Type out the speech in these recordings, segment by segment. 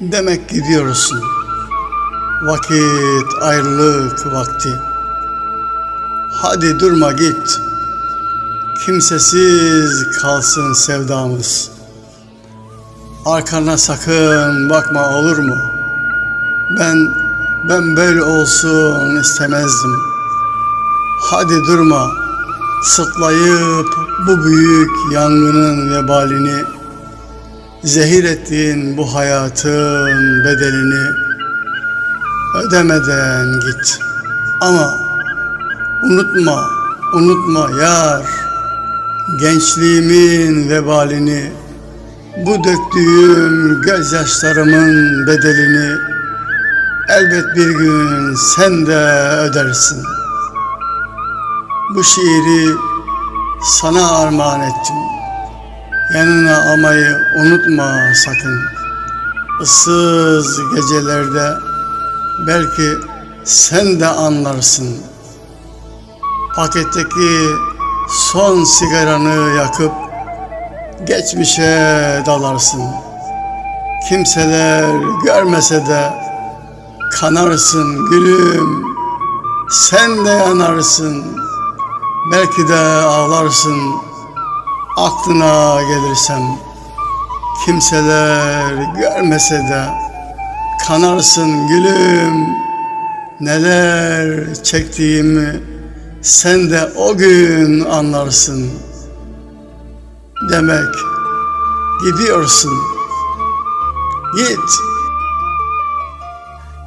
Demek gidiyorsun. Vakit ayrılık vakti. Hadi durma git. Kimsesiz kalsın sevdamız. Arkana sakın bakma olur mu? Ben ben böyle olsun istemezdim. Hadi durma. Sıtlayıp bu büyük yangının vebalini zehir ettiğin bu hayatın bedelini ödemeden git. Ama unutma, unutma yar gençliğimin vebalini bu döktüğüm gözyaşlarımın bedelini elbet bir gün sen de ödersin. Bu şiiri sana armağan ettim. Yanına almayı unutma sakın. Issız gecelerde belki sen de anlarsın. Paketteki son sigaranı yakıp geçmişe dalarsın. Kimseler görmese de kanarsın gülüm. Sen de yanarsın. Belki de ağlarsın aklına gelirsem kimseler görmese de kanarsın gülüm. Neler çektiğimi sen de o gün anlarsın. Demek gidiyorsun. Git.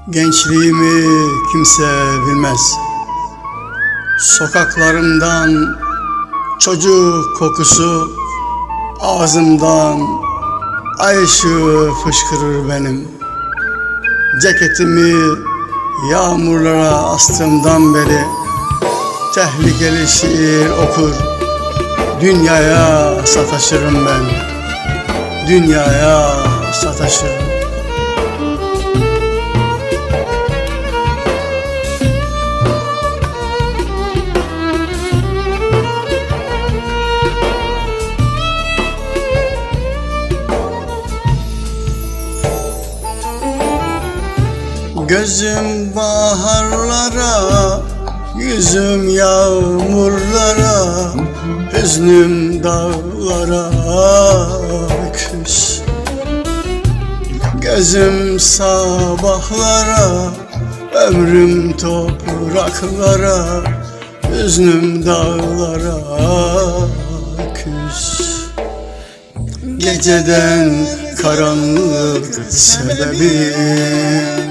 Gençliğimi kimse bilmez. Sokaklarımdan Çocuk kokusu ağzımdan ay ışığı fışkırır benim. Ceketimi yağmurlara astığımdan beri tehlikeli şiir okur. Dünyaya sataşırım ben. Dünyaya sataşırım. Gözüm baharlara, yüzüm yağmurlara, hüznüm dağlara küs. Gözüm sabahlara, ömrüm topraklara, hüznüm dağlara küs. Geceden karanlık sebebim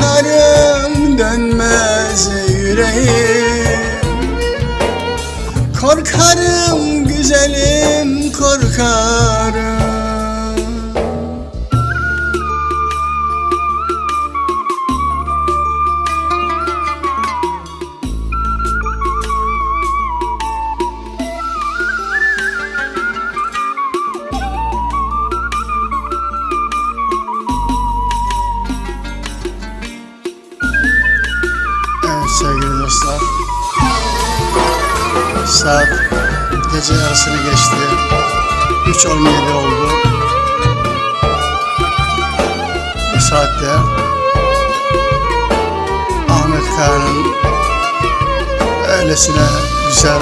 Korkarım dönmez yüreğim. Korkarım güzelim korkarım Saat gece yarısını geçti. 3.17 oldu. Bu saatte Ahmet Kağan'ın öylesine güzel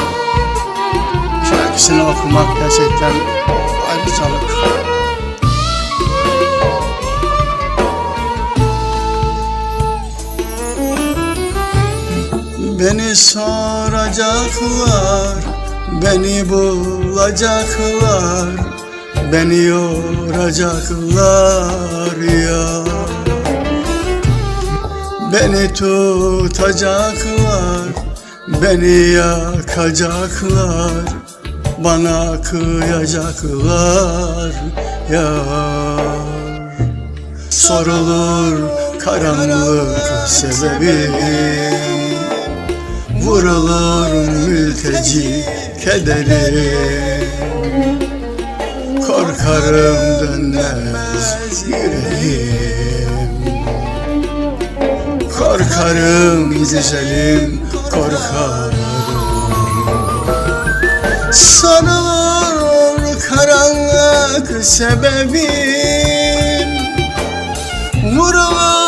şarkısını okumak gerçekten ayrıcalık. Beni soracaklar, beni bulacaklar, beni yoracaklar ya. Beni tutacaklar, beni yakacaklar, bana kıyacaklar yar Sorulur karanlık sebebim Vurulur mülteci kederim Korkarım dönmez yüreğim. Korkarım güzelim korkarım. Sanılır karanlık sebebim. Vurulur